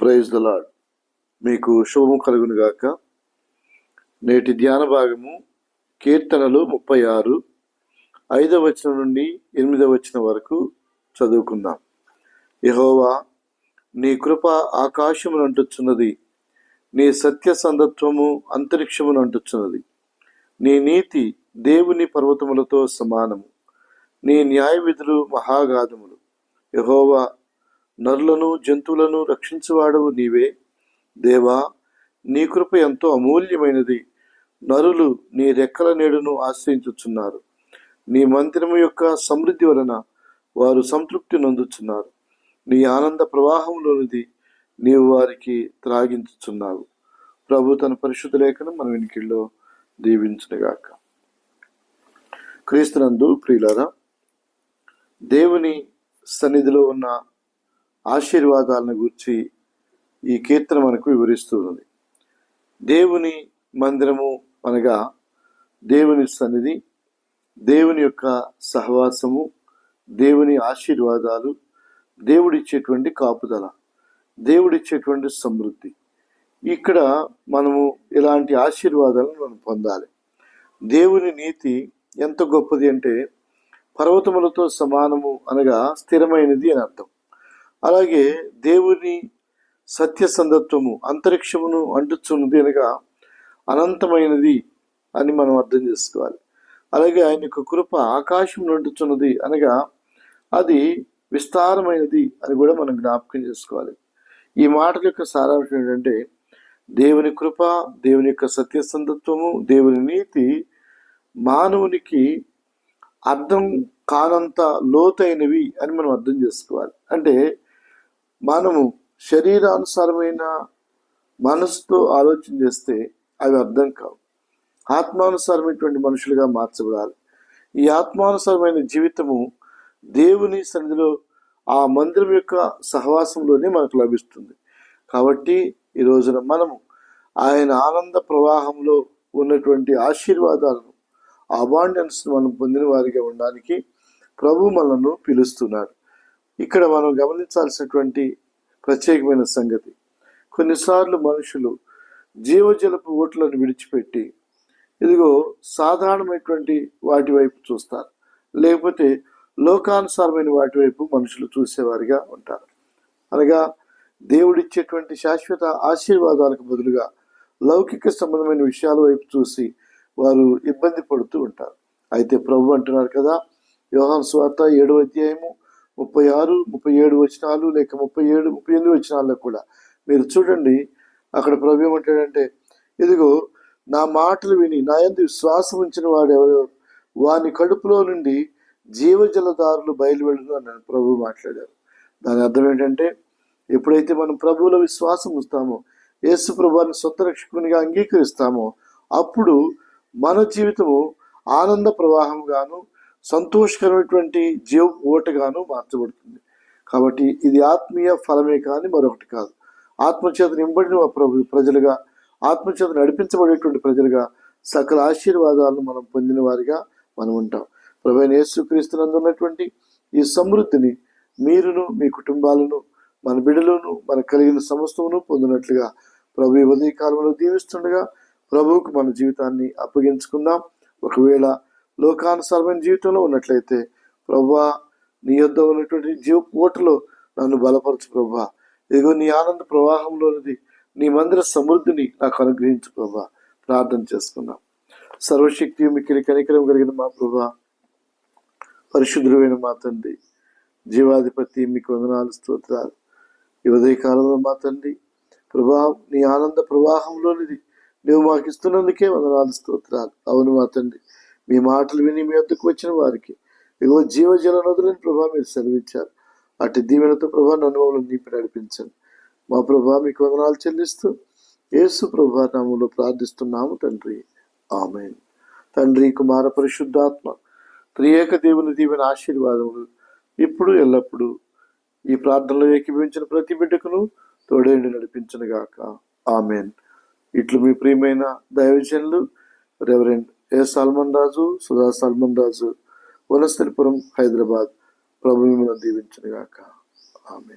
Praise the lord మీకు శుభము కలుగును గాక. నేటి ధ్యాన భాగము కీర్తనలు ముప్పై ఆరు. ఐదవ వచనం నుండి ఎనిమిదవ వచనం వరకు చదువుకుందాం. యహోవా నీ కృప ఆకాశమును అంటుచున్నది. నీ సత్య సందత్వము అంతరిక్షమును అంటుచున్నది. నీ నీతి దేవుని పర్వతములతో సమానము. నీ న్యాయ విధులు మహాగాధములు. యహోవా నరులను జంతువులను రక్షించువాడవు నీవే. దేవా నీ కృప ఎంతో అమూల్యమైనది. నరులు నీ రెక్కల నీడను ఆశ్రయించుచున్నారు. నీ మందిరము యొక్క సమృద్ధి వలన వారు సంతృప్తి నొందుచున్నారు. నీ ఆనంద ప్రవాహంలోనిది నీవు వారికి త్రాగించుచున్నావు. ప్రభు తన పరిశుద్ధ లేఖను మన వెనికిల్లో దీవించునుగాక. క్రీస్తునందు ప్రియులారా దేవుని సన్నిధిలో ఉన్న ఆశీర్వాదాలను గుర్చి ఈ కీర్తన మనకు వివరిస్తున్నది దేవుని మందిరము అనగా దేవుని సన్నిధి దేవుని యొక్క సహవాసము దేవుని ఆశీర్వాదాలు దేవుడిచ్చేటువంటి కాపుదల దేవుడిచ్చేటువంటి సమృద్ధి. ఇక్కడ మనము ఇలాంటి ఆశీర్వాదాలను మనం పొందాలి. దేవుని నీతి ఎంత గొప్పది అంటే పర్వతములతో సమానము అనగా స్థిరమైనది అని అర్థం. అలాగే దేవుని సత్యసంధత్వము అంతరిక్షమును అంటుచున్నది అనగా అనంతమైనది అని మనం అర్థం చేసుకోవాలి. అలాగే ఆయన యొక్క కృప ఆకాశం అంటుచున్నది అనగా అది విస్తారమైనది అని కూడా మనం జ్ఞాపకం చేసుకోవాలి. ఈ మాటల యొక్క సారాంశం ఏంటంటే దేవుని కృప దేవుని యొక్క సత్యసంధత్వము దేవుని నీతి మానవునికి అర్థం కానంత లోతైనవి అని మనం అర్థం చేసుకోవాలి. అంటే మనము శరీరానుసారమైన మనసుతో ఆలోచన చేస్తే అవి అర్థం కావు. ఆత్మానుసారమైనటువంటి మనుషులుగా మార్చబడాలి. ఈ ఆత్మానుసారమైన జీవితము దేవుని సన్నిధిలో ఆ మందిరం యొక్క సహవాసంలోనే మనకు లభిస్తుంది. కాబట్టి ఈ రోజున మనము ఆయన ఆనంద ప్రవాహంలో ఉన్నటువంటి ఆశీర్వాదాలను అబాండెన్స్ మనం పొందిన వారిగా ఉండడానికి ప్రభు మనను పిలుస్తున్నాడు. ఇక్కడ మనం గమనించాల్సినటువంటి ప్రత్యేకమైన సంగతి. కొన్నిసార్లు మనుషులు జీవజలపు ఓట్లను విడిచిపెట్టి ఇదిగో సాధారణమైనటువంటి వాటి వైపు చూస్తారు. లేకపోతే లోకానుసారమైన వాటి వైపు మనుషులు చూసేవారిగా ఉంటారు. అనగా దేవుడిచ్చేటువంటి శాశ్వత ఆశీర్వాదాలకు బదులుగా లౌకిక సంబంధమైన విషయాల వైపు చూసి వారు ఇబ్బంది పడుతూ ఉంటారు. అయితే ప్రభు అంటున్నారు కదా యోహాన్ స్వార్త ఏడవ అధ్యాయము ముప్పై ఆరు ముప్పై ఏడు వచనాలు లేక ముప్పై ఏడు ముప్పై ఎనిమిది వచనాల్లో కూడా. మీరు చూడండి అక్కడ ప్రభు ఏమంటాడంటే ఇదిగో నా మాటలు విని నా ఎందు విశ్వాసం ఉంచిన వాడు ఎవరు? వాని కడుపులో నుండి జీవజలదారులు బయలువెళ్ళను అని ప్రభు మాట్లాడారు. దాని అర్థం ఏంటంటే ఎప్పుడైతే మనం ప్రభువుల విశ్వాసం ఉంచుతామో యేసు ప్రభువాన్ని సొంత రక్షకునిగా అంగీకరిస్తామో అప్పుడు మన జీవితము ఆనంద ప్రవాహంగాను సంతోషకరమైనటువంటి జీవ ఓటగాను మార్చబడుతుంది. కాబట్టి ఇది ఆత్మీయ ఫలమే కానీ మరొకటి కాదు. ఆత్మచేత నింబడిన ప్రభు ప్రజలుగా ఆత్మచేత నడిపించబడేటువంటి ప్రజలుగా సకల ఆశీర్వాదాలను మనం పొందిన వారిగా మనం ఉంటాం. ప్రభు యేసుక్రీస్తునందున్నటువంటి ఈ సమృద్ధిని మీరును మీ కుటుంబాలను మన బిడ్డలను మన కలిగిన సమస్తమును పొందినట్లుగా ప్రభు ఉదయ కాలంలో దీవిస్తుండగా ప్రభువుకు మన జీవితాన్ని అప్పగించుకుందాం. ఒకవేళ లోకానుసారమైన జీవితంలో ఉన్నట్లయితే ప్రభా నీ యొద్ద ఉన్నటువంటి జీవ ఓటలో నన్ను బలపరచు ప్రభా. ఇదిగో నీ ఆనంద ప్రవాహంలోనిది నీ మందిర సమృద్ధిని నాకు అనుగ్రహించు ప్రభా. ప్రార్థన చేసుకున్నాం సర్వశక్తి మిక్కిలి కనికరం కలిగిన మా ప్రభా పరిశుద్ధుడైన మా తండ్రి జీవాధిపతి మీకు వందనాలు స్తోత్రాలు. ఈ ఉదయకాలంలో మా తండ్రి ప్రభా నీ ఆనంద ప్రవాహంలోనిది నువ్వు మాకు ఇస్తున్నందుకే వందనాలు స్తోత్రాలు. అవును మా తండ్రి. మీ మాటలు విని మీ వద్దకు వచ్చిన వారికి. ఇగో జీవజల నదులని ప్రభా మీరు సెలవిచ్చారు. అటు దీవెనతో ప్రభా అనుభవం నింపి నడిపించండి. మా ప్రభా మీకు వందనాలు చెల్లిస్తూ యేసు ప్రభా నామంలో ప్రార్థిస్తున్నాము తండ్రి. ఆమె తండ్రి కుమార పరిశుద్ధాత్మ త్రియేక దేవుని దీవెన ఆశీర్వాదములు ఇప్పుడు ఎల్లప్పుడూ ఈ ప్రార్థనలో ఏకీభవించిన ప్రతి బిడ్డకును తోడేండి నడిపించనుగాక. ఆమెన్. ఇట్లు మీ ప్రియమైన దైవజనులు రెవరెండ్ ఏ సల్మన్ రాజు సుధా సల్మన్ రాజు వనస్థలిపురం హైదరాబాద్ ప్రభు మిమ్మల్ని దీవించనుగాక. ఆమె